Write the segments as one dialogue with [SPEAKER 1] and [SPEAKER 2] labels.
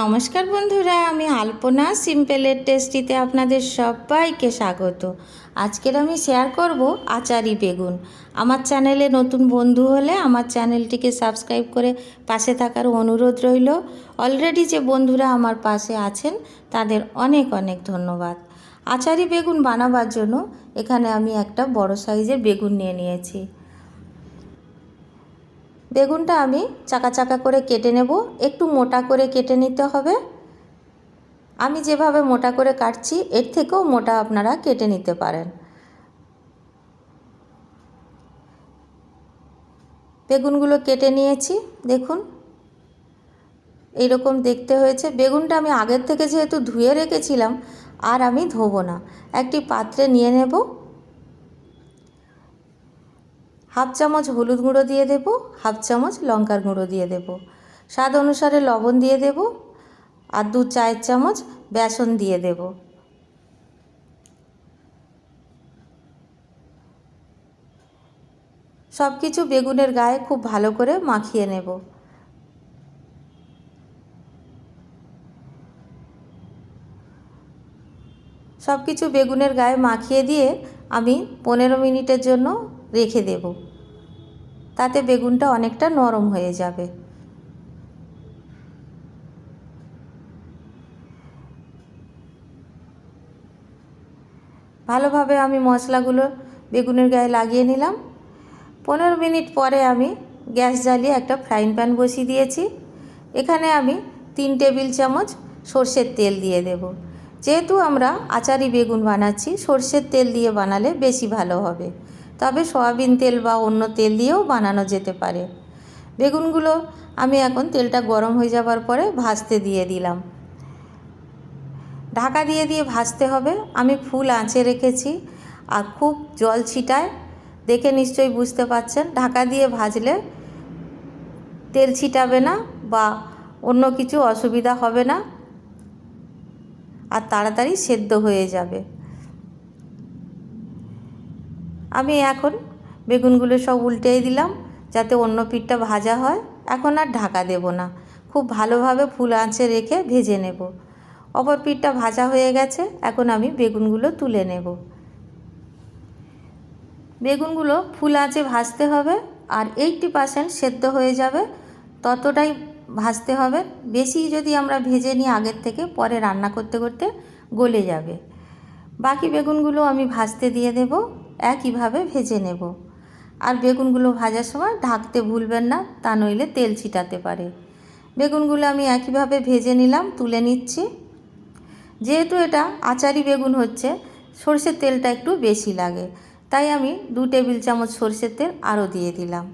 [SPEAKER 1] নমস্কার বন্ধুরা, আমি আলপনা, সিম্পলের টেস্টিতে আপনাদের সবাইকে স্বাগত। আজকের আমি শেয়ার করব আচারি বেগুন। আমার চ্যানেলে নতুন বন্ধু হলে আমার চ্যানেলটিকে সাবস্ক্রাইব করে পাশে থাকার অনুরোধ রইল। অলরেডি যে বন্ধুরা আমার পাশে আছেন, তাদের অনেক অনেক ধন্যবাদ। আচারি বেগুন বানাবার জন্য এখানে আমি একটা বড় সাইজের বেগুন নিয়ে নিয়েছি। বেগুনটা আমি চাকা চাকা করে কেটে নেব। একটু মোটা করে কেটে নিতে হবে। আমি যেভাবে মোটা করে কাটছি, এর থেকেও মোটা আপনারা কেটে নিতে পারেন। বেগুনগুলো কেটে নিয়েছি, দেখুন। এইরকম দেখতে হয়েছে। বেগুনটা আমি আগের থেকে যেহেতু ধুয়ে রেখেছিলাম, আর আমি ধোবো না। একটি পাত্রে নিয়ে নেব। হাফ চামচ হলুদ গুঁড়ো দিয়ে দেব, হাফ চামচ লঙ্কার গুঁড়ো দিয়ে দেব। স্বাদ অনুসারে লবণ দিয়ে দেব আর দু চায়ের চামচ বেসন দিয়ে দেব। সব কিছু বেগুনের গায়ে খুব ভালো করে মাখিয়ে নেব। সব কিছু বেগুনের গায়ে মাখিয়ে দিয়ে আমি পনেরো মিনিটের জন্য রেখে দেব। তাতে বেগুনটা অনেকটা নরম হয়ে যাবে। ভালোভাবে আমি মশলাগুলো বেগুনের গায়ে লাগিয়ে নিলাম। পনেরো মিনিট পরে আমি গ্যাস জ্বালিয়ে একটা ফ্রাইং প্যান বসিয়ে দিয়েছি। এখানে আমি তিন টেবিল চামচ সর্ষের তেল দিয়ে দেব। যেহেতু আমরা আচারি বেগুন বানাচ্ছি, সর্ষের তেল দিয়ে বানালে বেশি ভালো হবে। তবে সয়াবিন তেল বা অন্য তেল দিয়েও বানানো যেতে পারে। বেগুনগুলো আমি এখন তেলটা গরম হয়ে যাবার পরে ভাজতে দিয়ে দিলাম। ঢাকা দিয়ে দিয়ে ভাজতে হবে। আমি ফুল আঁচে রেখেছি আর খুব জল ছিটায়, দেখে নিশ্চয়ই বুঝতে পারছেন, ঢাকা দিয়ে ভাজলে তেল ছিটাবে না বা অন্য কিছু অসুবিধা হবে না। আর তাড়াতাড়ি সেদ্ধ হয়ে যাবে। আমি এখন বেগুনগুলো সব উল্টেই দিলাম যাতে অন্য পিঠটা ভাজা হয়। এখন আর ঢাকা দেব না। খুব ভালোভাবে ফুল আঁচে রেখে ভেজে নেব। অপর পিঠটা ভাজা হয়ে গেছে, এখন আমি বেগুনগুলো তুলে নেব। বেগুনগুলো ফুল আঁচে ভাজতে হবে আর এইটটি পার্সেন্ট সেদ্ধ হয়ে যাবে। ততটাই ভাজতে হবে। বেশি যদি আমরা ভেজে নিই আগের থেকে, পরে রান্না করতে করতে গলে যাবে। বাকি বেগুনগুলো আমি ভাজতে দিয়ে দেব একইভাবে ভেজে নেব। আর বেগুনগুলো ভাজার সময় ঢাকতে ভুলবেন না, তা নইলে তেল ছিটাতে পারে। বেগুনগুলো আমি একইভাবে ভেজে নিলাম, তুলে নিচ্ছি। যেহেতু এটা আচারি বেগুন হচ্ছে, সর্ষের তেলটা একটু বেশি লাগে। তাই আমি দু টেবিল চামচ সর্ষের তেল আরও দিয়ে দিলাম।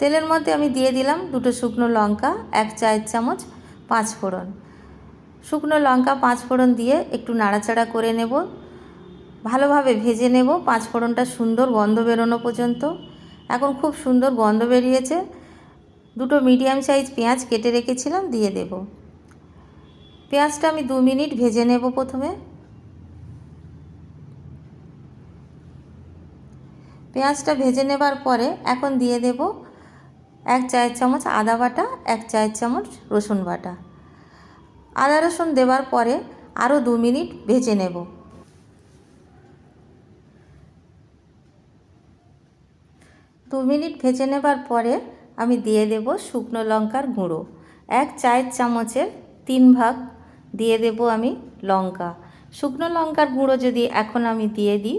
[SPEAKER 1] তেলের মধ্যে আমি দিয়ে দিলাম দুটো শুকনো লঙ্কা, এক চায়ের চামচ, পাঁচ ফোড়ন। শুকনো লঙ্কা, পাঁচ ফোড়ন দিয়ে একটু নাড়াচাড়া করে নেব। ভালোভাবে ভেজে নেব। পাঁচ ফোড়নটা সুন্দর গন্ধ বেরোনো পর্যন্ত। এখন খুব সুন্দর গন্ধ বেরিয়েছে। দুটো মিডিয়াম সাইজ পেঁয়াজ কেটে রেখেছিলাম, দিয়ে দেব। পেঁয়াজটা আমি দু মিনিট ভেজে নেব প্রথমে। পেঁয়াজটা ভেজে নেবার পরে এখন দিয়ে দেব এক চায়ের চামচ আদা বাটা, এক চায়ের চামচ রসুন বাটা। আদা রসুন দেওয়ার পরে আরও দু মিনিট ভেজে নেব। দু মিনিট ভেজে নেবার পরে আমি দিয়ে দেব শুকনো লঙ্কার গুঁড়ো। এক চায়ের চামচের তিন ভাগ দিয়ে দেব আমি লঙ্কা। শুকনো লঙ্কার গুঁড়ো যদি এখন আমি দিয়ে দিই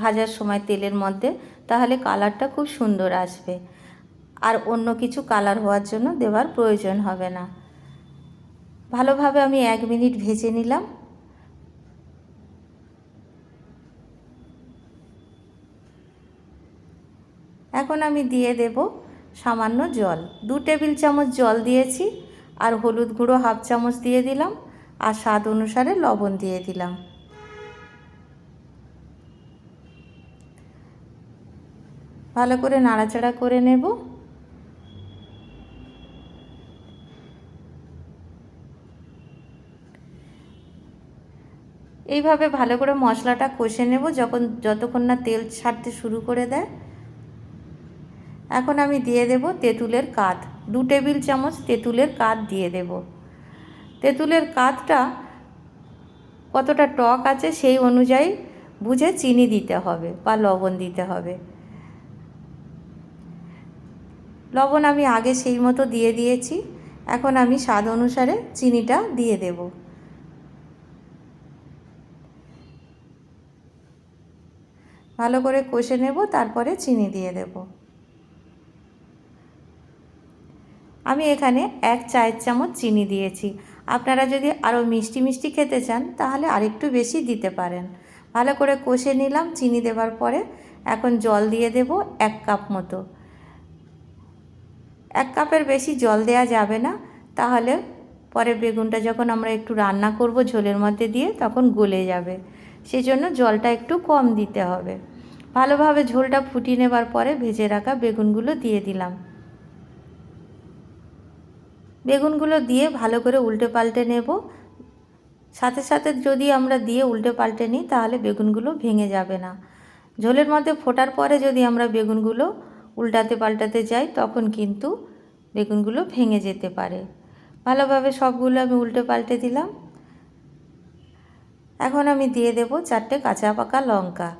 [SPEAKER 1] ভাজার সময় তেলের মধ্যে, তাহলে কালারটা খুব সুন্দর আসবে। আর অন্য কিছু কালার হওয়ার জন্য দেওয়ার প্রয়োজন হবে না। ভালোভাবে আমি এক মিনিট ভেজে নিলাম। এখন আমি দিয়ে দেব সামান্য জল। দু টেবিল চামচ জল দিয়েছি আর হলুদ গুঁড়ো হাফ চামচ দিয়ে দিলাম আর স্বাদ অনুসারে লবণ দিয়ে দিলাম। ভালো করে নাড়াচাড়া করে নেব। এইভাবে ভালো করে মশলাটা কষে নেব যখন যতক্ষণ না তেল ছাড়তে শুরু করে দেয়। এখন আমি দিয়ে দেব তেঁতুলের কাত। দু টেবিল চামচ তেঁতুলের কাত দিয়ে দেব। তেঁতুলের কাতটা কতটা টক আছে সেই অনুযায়ী বুঝে চিনি দিতে হবে বা লবণ দিতে হবে। লবণ আমি আগে সেই মতো দিয়ে দিয়েছি। এখন আমি স্বাদ অনুসারে চিনিটা দিয়ে দেব। ভালো করে কষে নেব, তারপরে চিনি দিয়ে দেব। আমি এখানে এক চায়ের চামচ চিনি দিয়েছি। আপনারা যদি আরও মিষ্টি মিষ্টি খেতে চান, তাহলে আরেকটু বেশি দিতে পারেন। ভালো করে কষে নিলাম, চিনি দেওয়ার পরে এখন জল দিয়ে দেব এক কাপ মতো। এক কাপের বেশি জল দেওয়া যাবে না, তাহলে পরে বেগুনটা যখন আমরা একটু রান্না করব ঝোলের মধ্যে দিয়ে, তখন গলে যাবে। সেই জন্য জলটা একটু কম দিতে হবে। ভালোভাবে ঝোলটা ফুটিয়ে নেবার পরে ভেজে রাখা বেগুনগুলো দিয়ে দিলাম। বেগুনগুলো দিয়ে ভালো করে উল্টে পাল্টে নেব। সাথে সাথে যদি আমরা দিয়ে উল্টে পাল্টে নিই, তাহলে বেগুনগুলো ভেঙে যাবে না। ঝোলের মধ্যে ফোটার পরে যদি আমরা বেগুনগুলো উল্টাতে পাল্টাতে যাই, তখন কিন্তু বেগুনগুলো ভেঙে যেতে পারে। ভালোভাবে সবগুলো আমি উল্টে পাল্টে দিলাম। এখন আমি দিয়ে দেব চারটে কাঁচা পাকা লঙ্কা।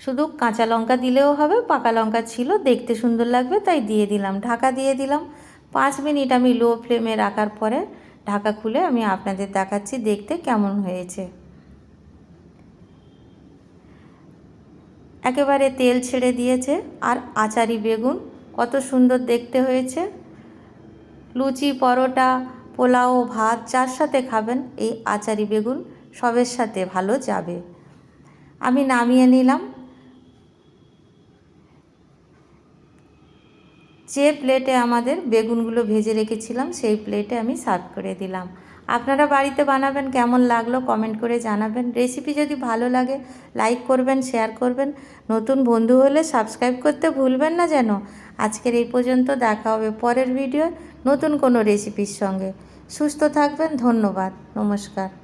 [SPEAKER 1] শুধু কাঁচা লঙ্কা দিলেও হবে, পাকা লঙ্কা ছিল, দেখতে সুন্দর লাগবে, তাই দিয়ে দিলাম। ঢাকা দিয়ে দিলাম। পাঁচ মিনিট আমি লো ফ্লেমে রাখার পরে ঢাকা খুলে আমি আপনাদের দেখাচ্ছি দেখতে কেমন হয়েছে। একেবারে তেল ছেড়ে দিয়েছে। আর আচারি বেগুন কত সুন্দর দেখতে হয়েছে। লুচি, পরোটা, পোলাও, ভাত, যার সাথে খাবেন এই আচারি বেগুন সবের সাথে ভালো যাবে। আমি নামিয়ে নিলাম। যে প্লেটে আমাদের বেগুনগুলো ভেজে রেখেছিলাম, সেই প্লেটে আমি সার্ভ করে দিলাম। আপনারা বাড়িতে বানাবেন, কেমন লাগল কমেন্ট করে জানাবেন। রেসিপি যদি ভালো লাগে লাইক করবেন শেয়ার করবেন। নতুন বন্ধু হলে সাবস্ক্রাইব করতে ভুলবেন না যেন। আজকের এই পর্যন্ত দেখা হবে পরের ভিডিও নতুন কোনো রেসিপির সঙ্গে। সুস্থ থাকবেন, ধন্যবাদ, নমস্কার।